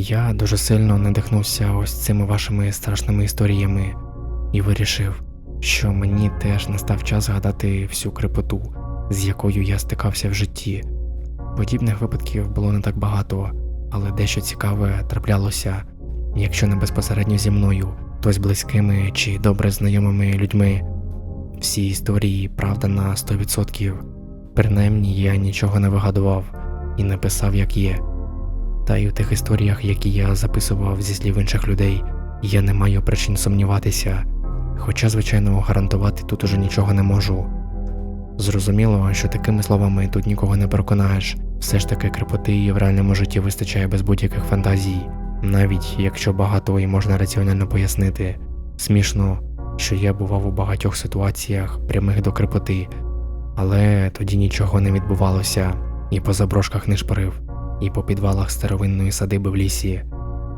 Я дуже сильно надихнувся ось цими вашими страшними історіями і вирішив, що мені теж настав час згадати всю крепоту, з якою я стикався в житті. Подібних випадків було не так багато, але дещо цікаве траплялося, якщо не безпосередньо зі мною, то з близькими чи добре знайомими людьми. Всі історії правда на 100%. Принаймні я нічого не вигадував і не писав, як є. Та й у тих історіях, які я записував зі слів інших людей, я не маю причин сумніватися, хоча, звичайно, гарантувати тут уже нічого не можу. Зрозуміло, що такими словами тут нікого не переконаєш, все ж таки крепоти в реальному житті вистачає без будь-яких фантазій, навіть якщо багато і можна раціонально пояснити. Смішно, що я бував у багатьох ситуаціях прямих до крепоти, але тоді нічого не відбувалося, і по заброшках не шпарив, і по підвалах старовинної садиби в лісі,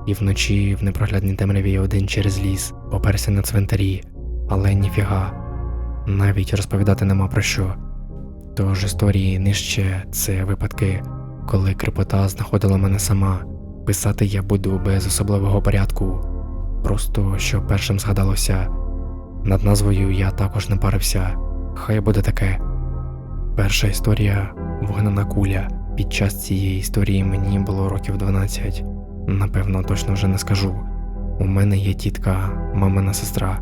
і вночі в непроглядній темряві один через ліс поперся на цвинтарі, але ніфіга, навіть розповідати нема про що. Тож історії нижче це випадки, коли крепота знаходила мене сама. Писати я буду без особливого порядку, просто що першим згадалося. Над назвою я також не парився, хай буде таке. Перша історія вогнена куля. Під час цієї історії мені було років 12. Напевно, точно вже не скажу. У мене є тітка, мамина сестра,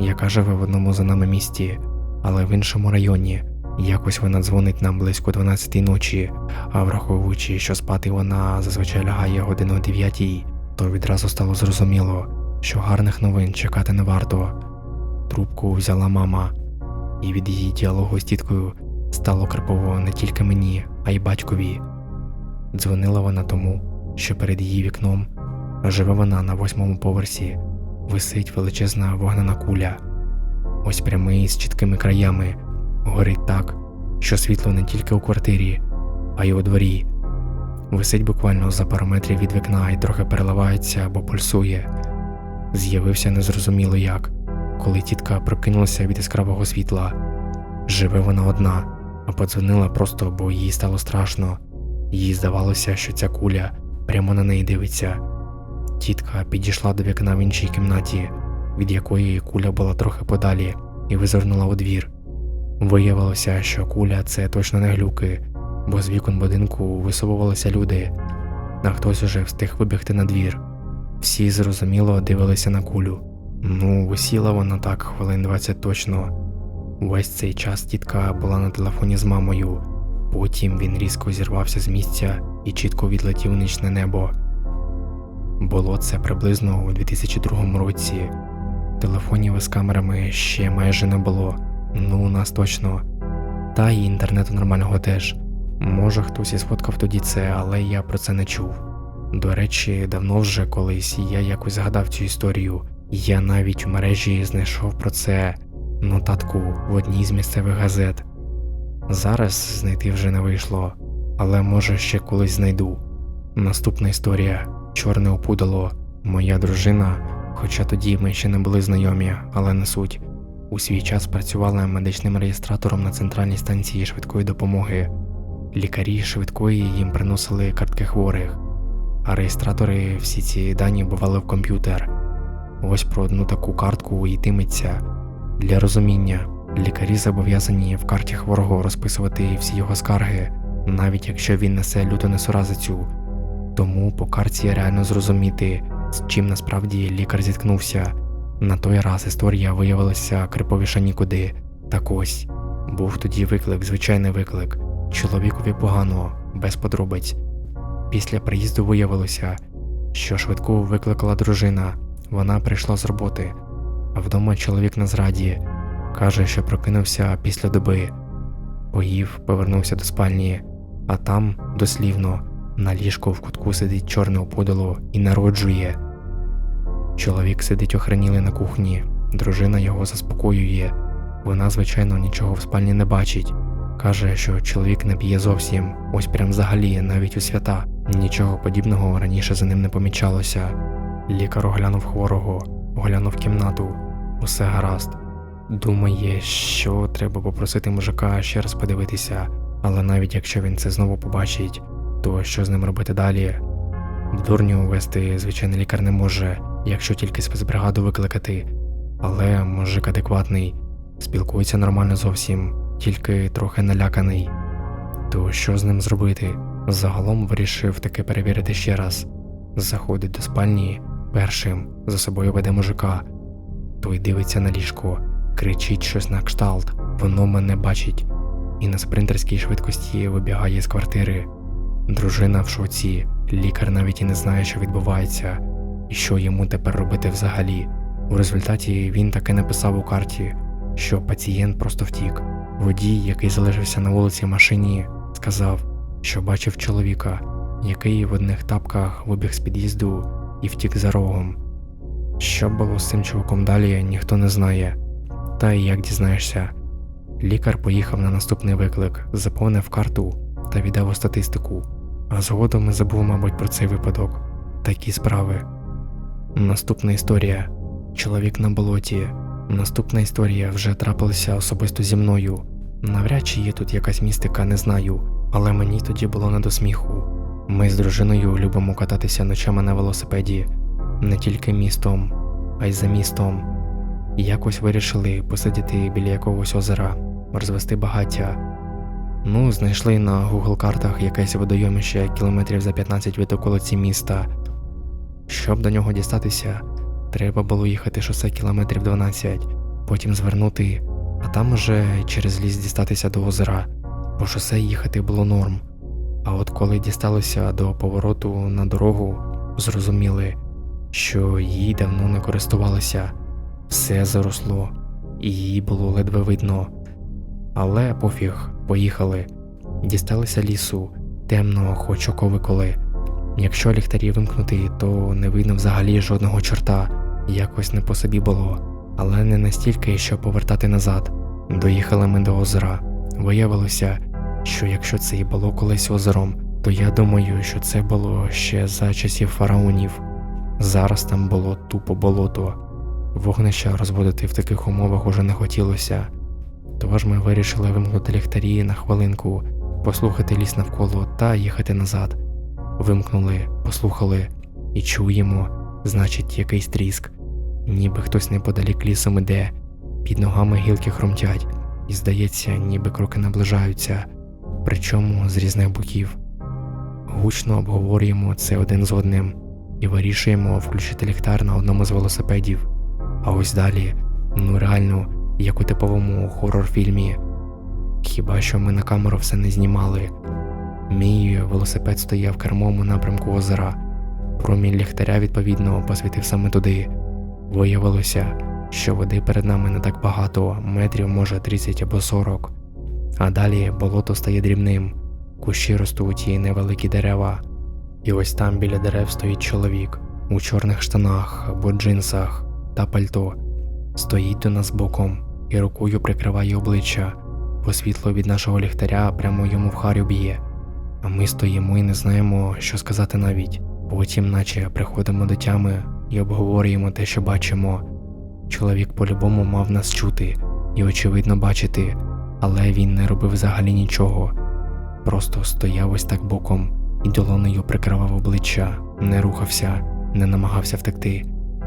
яка живе в одному за нами місті, але в іншому районі. Якось вона дзвонить нам близько 12-ї ночі, а враховуючи, що спати вона зазвичай лягає годину о 9, то відразу стало зрозуміло, що гарних новин чекати не варто. Трубку взяла мама, і від її діалогу з тіткою стало крипово не тільки мені, а й батькові. Дзвонила вона тому, що перед її вікном живе вона на восьмому поверсі, висить величезна вогнена куля, ось прямий з чіткими краями, горить так, що світло не тільки у квартирі, а й у дворі. Висить буквально за пару метрів від вікна і трохи переливається або пульсує. З'явився незрозуміло як, коли тітка прокинулася від яскравого світла. Живе вона одна, а подзвонила просто, бо їй стало страшно. Їй здавалося, що ця куля прямо на неї дивиться. Тітка підійшла до вікна в іншій кімнаті, від якої куля була трохи подалі, і визирнула у двір. Виявилося, що куля це точно не глюки, бо з вікон будинку висовувалися люди, а хтось уже встиг вибігти на двір. Всі зрозуміло дивилися на кулю. Ну, висіла вона так хвилин 20 точно. Весь цей час тітка була на телефоні з мамою. Потім він різко зірвався з місця і чітко відлетів нічне небо. Було це приблизно у 2002 році. Телефонів із камерами ще майже не було. Ну, у нас точно. Та й інтернету нормального теж. Може, хтось і сфоткав тоді це, але я про це не чув. До речі, давно вже колись я якось згадав цю історію. Я навіть у мережі знайшов про це нотатку в одній з місцевих газет. Зараз знайти вже не вийшло, але може ще колись знайду. Наступна історія чорне опудало. Моя дружина, хоча тоді ми ще не були знайомі, але не суть. У свій час працювала медичним реєстратором на центральній станції швидкої допомоги. Лікарі швидкої їм приносили картки хворих, а реєстратори всі ці дані бували в комп'ютер. Ось про одну таку картку йтиметься. Для розуміння, лікарі зобов'язані в карті хворого розписувати всі його скарги, навіть якщо він несе люту несуразицю. Тому по карті реально зрозуміти, з чим насправді лікар зіткнувся. На той раз історія виявилася криповіша нікуди. Так ось був тоді виклик, звичайний виклик. Чоловікові погано, без подробиць. Після приїзду виявилося, що швидку викликала дружина. Вона прийшла з роботи, а вдома чоловік на зраді каже, що прокинувся після доби. Поїв, повернувся до спальні, а там, дослівно, на ліжку в кутку сидить чорне опудало і народжує. Чоловік сидить охренілий на кухні, дружина його заспокоює. Вона, звичайно, нічого в спальні не бачить. Каже, що чоловік не п'є зовсім, ось прям взагалі, навіть у свята. Нічого подібного раніше за ним не помічалося. Лікар оглянув хворого, оглянув кімнату, усе гаразд. Думає, що треба попросити мужика ще раз подивитися, але навіть якщо він це знову побачить, то що з ним робити далі? Дурню вести звичайний лікар не може, якщо тільки спецбригаду викликати. Але мужик адекватний, спілкується нормально зовсім, тільки трохи наляканий. То що з ним зробити? Загалом вирішив таки перевірити ще раз. Заходить до спальні першим, за собою веде мужика. Той дивиться на ліжко, кричить щось на кшталт, воно мене бачить, і на спринтерській швидкості вибігає з квартири. Дружина в шоці, лікар навіть і не знає, що відбувається, і що йому тепер робити взагалі. У результаті він таки написав у карті, що пацієнт просто втік. Водій, який залишився на вулиці машині, сказав, що бачив чоловіка, який в одних тапках вибіг з під'їзду і втік за рогом. Що було з цим чуваком далі, ніхто не знає. Та й як дізнаєшся, лікар поїхав на наступний виклик, заповнив карту та віддав у статистику, а згодом і забув, мабуть, про цей випадок. Такі справи. Наступна історія. Чоловік на болоті. Наступна історія вже трапилася особисто зі мною. Навряд чи є тут якась містика, не знаю, але мені тоді було не до сміху. Ми з дружиною любимо кататися ночами на велосипеді не тільки містом, а й за містом. Якось вирішили посидіти біля якогось озера, розвести багаття. Ну, знайшли на Google картах якесь водойомище кілометрів за 15 від околиці міста. Щоб до нього дістатися, треба було їхати шосе кілометрів 12, потім звернути, а там уже через ліс дістатися до озера. По шосе їхати було норм. А от коли дісталося до повороту на дорогу, зрозуміли, що їй давно не користувалися, все заросло, і її було ледве видно. Але пофіг, поїхали. Дісталися лісу, темно, хоч окови коли. Якщо ліхтарі вимкнути, то не видно взагалі жодного чорта, якось не по собі було, але не настільки, щоб повертати назад. Доїхали ми до озера. Виявилося, що якщо це і було колись озером, то я думаю, що це було ще за часів фараонів. Зараз там було тупо болото. Вогнища розводити в таких умовах уже не хотілося. Тож ми вирішили вимкнути ліхтарі на хвилинку, послухати ліс навколо та їхати назад. Вимкнули, послухали і чуємо, значить, якийсь тріск, ніби хтось неподалік лісом іде, під ногами гілки хромтять, і здається, ніби кроки наближаються, причому з різних боків. Гучно обговорюємо це один з одним і вирішуємо включити ліхтар на одному з велосипедів. А ось далі, ну реально, як у типовому хорор-фільмі. Хіба що ми на камеру все не знімали. Мій велосипед стояв кермом у напрямку озера. Промінь ліхтаря, відповідно, посвітив саме туди. Виявилося, що води перед нами не так багато, метрів може 30 або 40. А далі болото стає дрібним, кущі ростуть і невеликі дерева. І ось там біля дерев стоїть чоловік у чорних штанах або джинсах та пальто. Стоїть до нас боком і рукою прикриває обличчя, бо світло від нашого ліхтаря прямо йому в харю б'є. А ми стоїмо і не знаємо, що сказати навіть. Потім, наче приходимо до тями і обговорюємо те, що бачимо. Чоловік по-любому мав нас чути і, очевидно, бачити, але він не робив взагалі нічого. Просто стояв ось так боком і долонею прикривав обличчя, не рухався, не намагався втекти,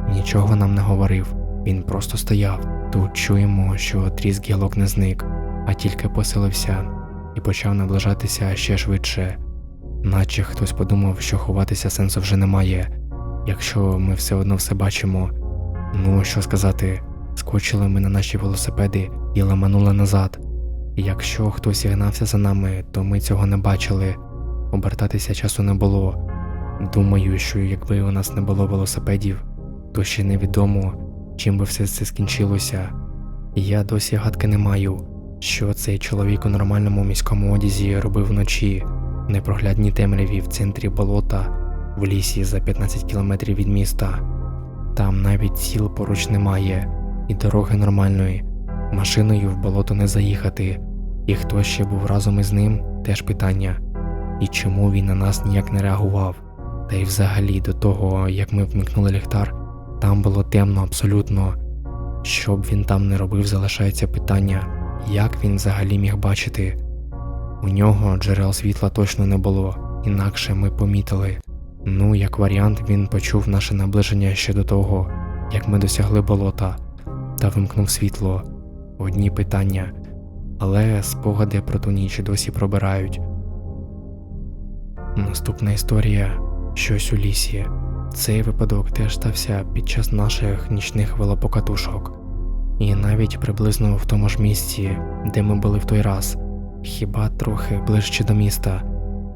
нічого нам не говорив. Він просто стояв. Тут чуємо, що тріск гілок не зник, а тільки посилився і почав наближатися ще швидше, наче хтось подумав, що ховатися сенсу вже немає, якщо ми все одно все бачимо. Ну, що сказати, скочили ми на наші велосипеди і ламанули назад. Якщо хтось гнався за нами, то ми цього не бачили, обертатися часу не було. Думаю, що якби у нас не було велосипедів, то ще невідомо, чим би все це скінчилося. Я досі гадки не маю, що цей чоловік у нормальному міському одязі робив вночі, в непроглядній темряві в центрі болота, в лісі за 15 кілометрів від міста. Там навіть сіл поруч немає, і дороги нормальної. Машиною в болото не заїхати, і хто ще був разом із ним, теж питання. І чому він на нас ніяк не реагував? Та й взагалі до того, як ми вмикнули ліхтар, там було темно абсолютно. Що б він там не робив, залишається питання, як він взагалі міг бачити. У нього джерел світла точно не було, інакше ми помітили. Ну, як варіант, він почув наше наближення ще до того, як ми досягли болота та вимкнув світло. Одні питання, але спогади про ту ніч досі пробирають. Наступна історія щось у лісі. Цей випадок теж стався під час наших нічних велопокатушок. І навіть приблизно в тому ж місці, де ми були в той раз, хіба трохи ближче до міста.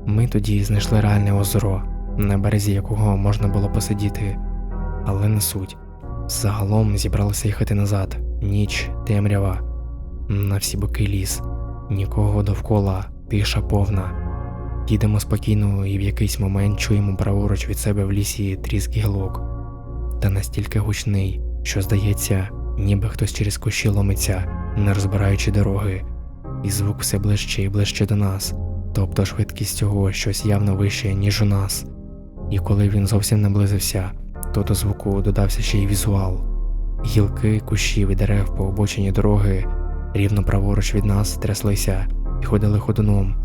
Ми тоді знайшли реальне озеро, на березі якого можна було посидіти, але не суть. Загалом зібралися їхати назад, ніч, темрява, на всі боки ліс, нікого довкола, тиша повна. Їдемо спокійно і в якийсь момент чуємо праворуч від себе в лісі тріск гілок, та настільки гучний, що здається, ніби хтось через кущі ломиться, не розбираючи дороги, і звук все ближче і ближче до нас, тобто швидкість цього щось явно вище, ніж у нас. І коли він зовсім наблизився, то до звуку додався ще й візуал. Гілки кущів і дерев по обочині дороги рівно праворуч від нас тряслися і ходили ходуном,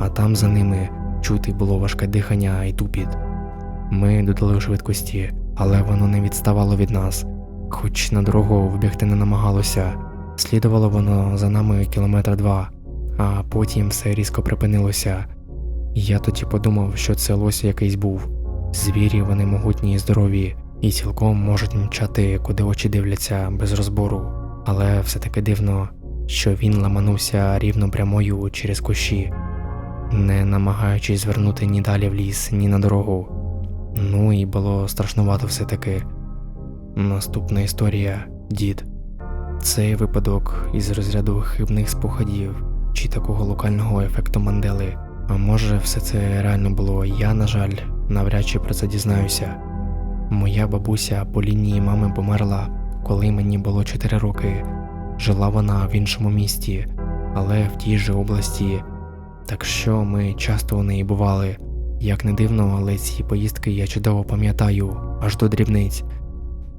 а там за ними чути було важке дихання і тупіт. Ми додали швидкості, але воно не відставало від нас, хоч на дорогу вибігти не намагалося. Слідувало воно за нами кілометр два, а потім все різко припинилося. Я тоді подумав, що це лось якийсь був. Звірі вони могутні і здорові, і цілком можуть мчати, куди очі дивляться без розбору, але все таки дивно, що він ламанувся рівно прямою через кущі, не намагаючись звернути ні далі в ліс, ні на дорогу. Ну і було страшнувато все таки. Наступна історія дід. Цей випадок із розряду хибних спогадів чи такого локального ефекту Мандели. А може, все це реально було я, на жаль, навряд чи про це дізнаюся. Моя бабуся по лінії мами померла, коли мені було 4 роки. Жила вона в іншому місті, але в тій же області. Так що ми часто у неї бували. Як не дивно, але ці поїздки я чудово пам'ятаю аж до дрібниць.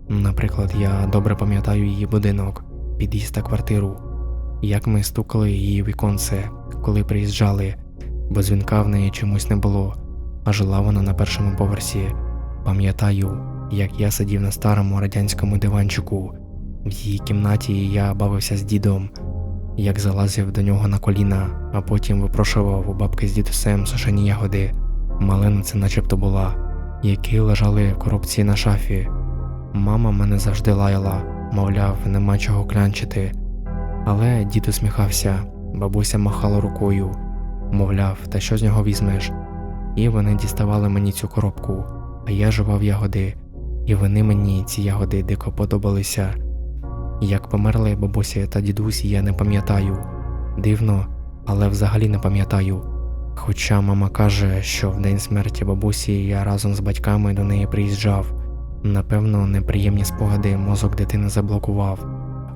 Наприклад, я добре пам'ятаю її будинок, під'їзд та квартиру, як ми стукали її віконце, коли приїжджали, бо дзвінка в неї чомусь не було, а жила вона на першому поверсі. Пам'ятаю, як я сидів на старому радянському диванчику, в її кімнаті я бавився з дідом, як залазив до нього на коліна, а потім випрошував у бабки з дідусем сушені ягоди, малина це начебто була, які лежали в коробці на шафі. Мама мене завжди лаяла, мовляв, нема чого клянчити. Але дід усміхався, бабуся махала рукою, мовляв, та що з нього візьмеш? І вони діставали мені цю коробку, а я жував ягоди, і вони мені ці ягоди дико подобалися. Як померли бабуся та дідусь, я не пам'ятаю. Дивно, але взагалі не пам'ятаю. Хоча мама каже, що в день смерті бабусі я разом з батьками до неї приїжджав. Напевно, неприємні спогади мозок дитини заблокував,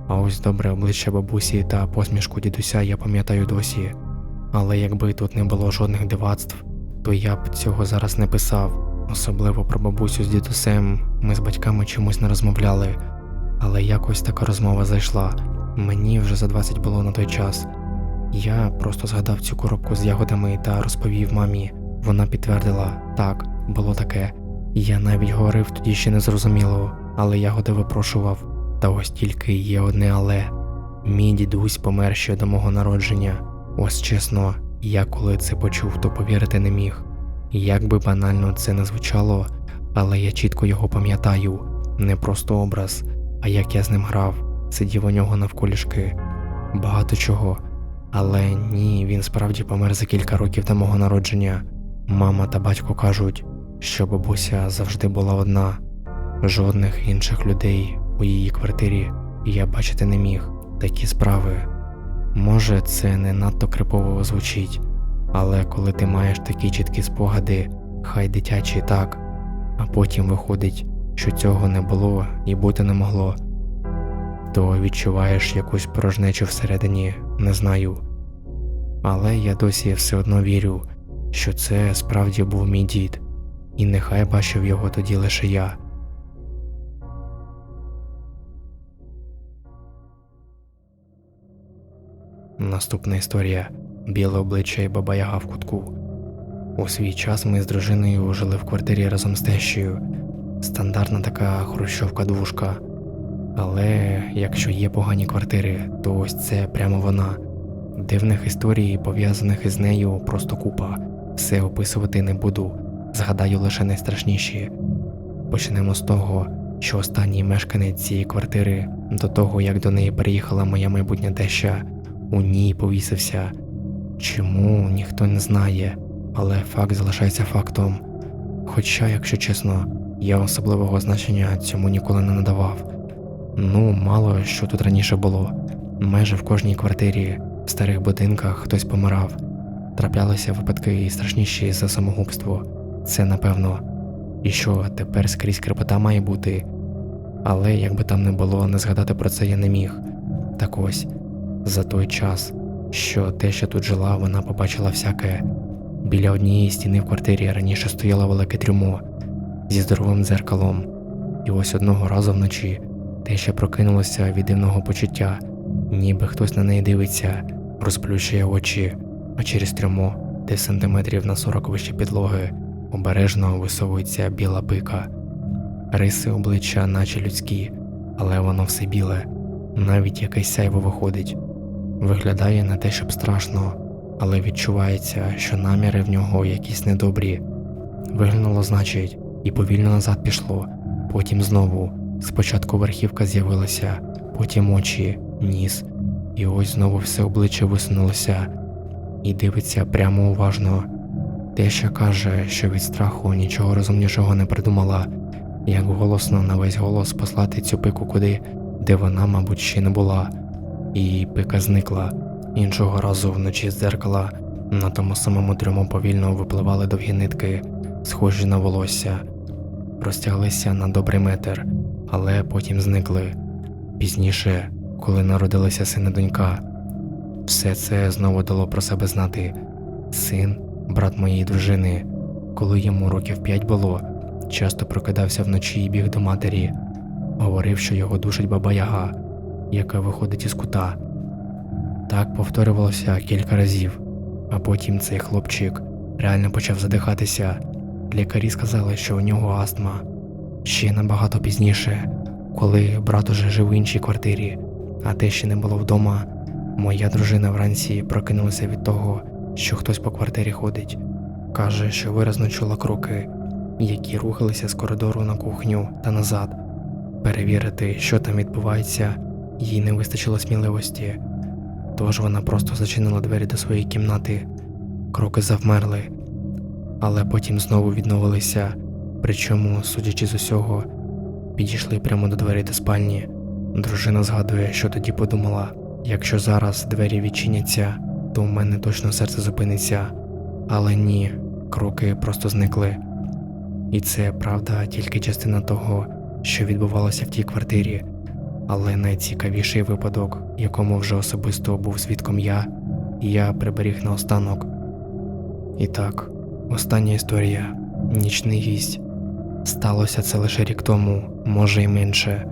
а ось добре обличчя бабусі та посмішку дідуся я пам'ятаю досі. Але якби тут не було жодних дивацтв, то я б цього зараз не писав, особливо про бабусю з дідусем ми з батьками чомусь не розмовляли, але якось така розмова зайшла. Мені вже за 20 було на той час. Я просто згадав цю коробку з ягодами та розповів мамі. Вона підтвердила так, було таке. Я навіть говорив тоді ще не зрозуміло, але ягоди випрошував. Та ось тільки є одне але. Мій дідусь помер ще до мого народження. Ось чесно, я коли це почув, то повірити не міг. Як би банально це не звучало, але я чітко його пам'ятаю, не просто образ, а як я з ним грав, сидів у нього навколішки, багато чого. Але ні, він справді помер за кілька років до мого народження. Мама та батько кажуть, що бабуся завжди була одна, жодних інших людей у її квартирі я бачити не міг такі справи. Може, це не надто крипово звучить, але коли ти маєш такі чіткі спогади, хай дитячі так, а потім виходить, що цього не було і бути не могло, то відчуваєш якусь порожнечу всередині, не знаю. Але я досі все одно вірю, що це справді був мій дід, і нехай бачив його тоді лише я. Наступна історія біле обличчя і баба Яга в кутку. У свій час ми з дружиною жили в квартирі разом з тещею. Стандартна така хрущовка двушка. Але якщо є погані квартири, то ось це прямо вона. Дивних історій, пов'язаних із нею, просто купа. Все описувати не буду, згадаю лише найстрашніші. Почнемо з того, що останній мешканець цієї квартири, до того як до неї переїхала моя майбутня теща, у ній повісився. Чому ніхто не знає, але факт залишається фактом. Хоча, якщо чесно, я особливого значення цьому ніколи не надавав. Ну, мало що тут раніше було. Майже в кожній квартирі, в старих будинках хтось помирав. Траплялися випадки і страшніші за самогубство. Це напевно. І що тепер скрізь крепота має бути. Але як би там не було, не згадати про це я не міг. Так ось, за той час, що те, що тут жила, вона побачила всяке. Біля однієї стіни в квартирі раніше стояло велике трюмо зі здоровим дзеркалом, і ось одного разу вночі те, що прокинулося від дивного почуття, ніби хтось на неї дивиться, розплющує очі, а через трюмо, де сантиметрів на 40 вище підлоги, обережно висовується біла пика. Риси обличчя, наче людські, але воно все біле, навіть якесь сяйво виходить. Виглядає не те, щоб страшно, але відчувається, що наміри в нього якісь недобрі. Виглянуло, значить, і повільно назад пішло, потім знову. Спочатку верхівка з'явилася, потім очі, ніс, і ось знову все обличчя висунулося і дивиться прямо уважно. Те, що каже, що від страху нічого розумнішого не придумала, як голосно на весь голос послати цю пику куди, де вона, мабуть, ще не була, і пика зникла. Іншого разу вночі з дзеркала на тому самому трьому повільно випливали довгі нитки, схожі на волосся, розтяглися на добрий метр, але потім зникли. Пізніше, коли народилися син і донька, все це знову дало про себе знати. Син, брат моєї дружини, коли йому років п'ять було, часто прокидався вночі і біг до матері, говорив, що його душить баба Яга, яка виходить із кута. Так повторювалося кілька разів, а потім цей хлопчик реально почав задихатися. Лікарі сказали, що у нього астма. Ще набагато пізніше, коли брат уже жив в іншій квартирі, а те ще не було вдома, моя дружина вранці прокинулася від того, що хтось по квартирі ходить. Каже, що виразно чула кроки, які рухалися з коридору на кухню та назад. Перевірити, що там відбувається, їй не вистачило сміливості. Тож вона просто зачинила двері до своєї кімнати, кроки завмерли, але потім знову відновилися, причому, судячи з усього, підійшли прямо до двері до спальні. Дружина згадує, що тоді подумала: якщо зараз двері відчиняться, то у мене точно серце зупиниться. Але ні, кроки просто зникли. І це правда тільки частина того, що відбувалося в тій квартирі. Але найцікавіший випадок, якому вже особисто був свідком я, я приберіг наостанок. І так, остання історія нічний гість. Сталося це лише рік тому, може й менше,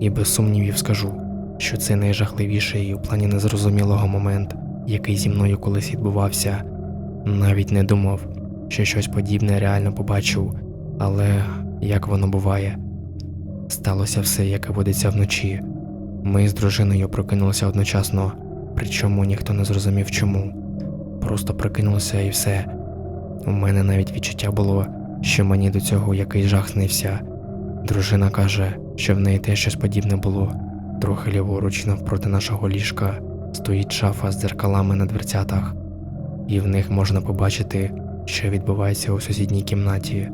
і без сумнівів скажу, що це найжахливіший у плані незрозумілого момент, який зі мною колись відбувався. Навіть не думав, що щось подібне реально побачу, але як воно буває. Сталося все, як і водиться вночі. Ми з дружиною прокинулися одночасно, причому ніхто не зрозумів чому. Просто прокинулося і все. У мене навіть відчуття було, що мені до цього якийсь жах снився. Дружина каже, що в неї теж щось подібне було. Трохи ліворуч навпроти нашого ліжка стоїть шафа з дзеркалами на дверцятах, і в них можна побачити, що відбувається у сусідній кімнаті.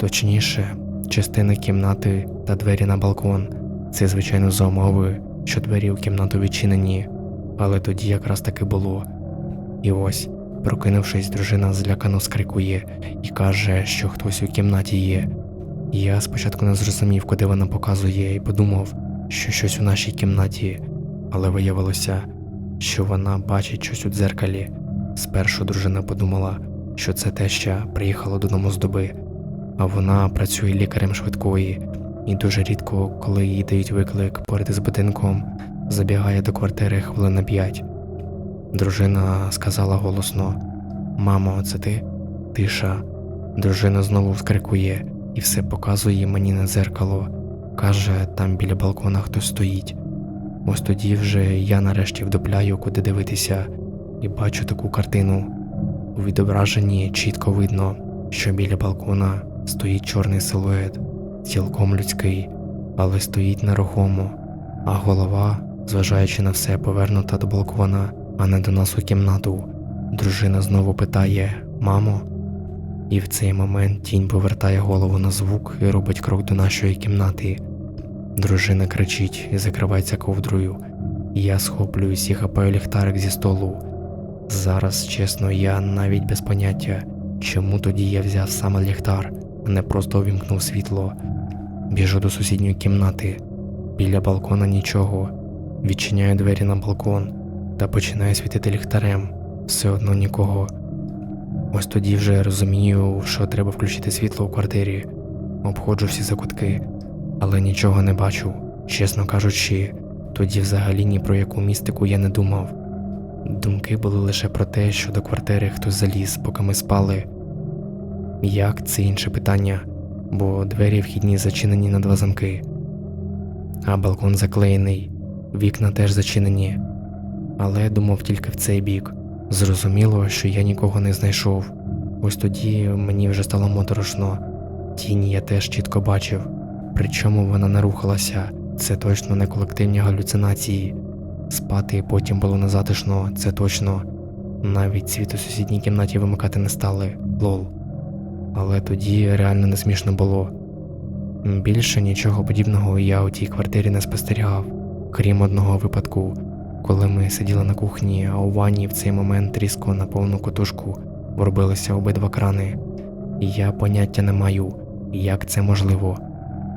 Точніше, частина кімнати та двері на балкон. Це, звичайно, за умови, що двері у кімнату відчинені, але тоді якраз таки було. І ось, прокинувшись, дружина злякано скрикує і каже, що хтось у кімнаті є. Я спочатку не зрозумів, куди вона показує, і подумав, що щось у нашій кімнаті, але виявилося, що вона бачить щось у дзеркалі. Спершу дружина подумала, що це теща приїхала додому з доби, а вона працює лікарем швидкої і дуже рідко, коли їй дають виклик поряд із будинком, забігає до квартири хвилин на п'ять. Дружина сказала голосно: Мамо, це ти? Тиша. Дружина знову вскрикує і все показує мені на дзеркало. Каже, там біля балкона хтось стоїть. Ось тоді вже я нарешті вдупляю, куди дивитися, і бачу таку картину. У відображенні чітко видно, що біля балкона стоїть чорний силует, цілком людський, але стоїть нерухомо, а голова, зважаючи на все, повернута до балкона, а не до нас у кімнату. Дружина знову питає Мамо? І в цей момент тінь повертає голову на звук і робить крок до нашої кімнати. Дружина кричить і закривається ковдрою. Я схоплююсь і хапаю ліхтарик зі столу. Зараз, чесно, я навіть без поняття, чому тоді я взяв саме ліхтар, не просто увімкнув світло. Біжу до сусідньої кімнати. Біля балкона нічого. Відчиняю двері на балкон та починаю світити ліхтарем. Все одно нікого. Ось тоді вже розумію, що треба включити світло у квартирі. Обходжу всі закутки, але нічого не бачу. Чесно кажучи, тоді взагалі ні про яку містику я не думав. Думки були лише про те, що до квартири хтось заліз, поки ми спали. Як це інше питання, бо двері вхідні зачинені на два замки, а балкон заклеєний, вікна теж зачинені. Але думав тільки в цей бік. Зрозуміло, що я нікого не знайшов. Ось тоді мені вже стало моторошно. Тінь я теж чітко бачив, причому вона не рухалася, це точно не колективні галюцинації. Спати потім було незатишно, це точно. Навіть світ у сусідній кімнаті вимикати не стали, лол. Але тоді реально не смішно було. Більше нічого подібного я у тій квартирі не спостерігав, крім одного випадку, коли ми сиділи на кухні, а у ванні в цей момент різко на повну котушку вробилися обидва крани. Я поняття не маю, як це можливо.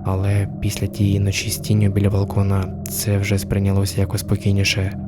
Але після тієї ночі з тінню біля балкона це вже сприйнялося якось спокійніше.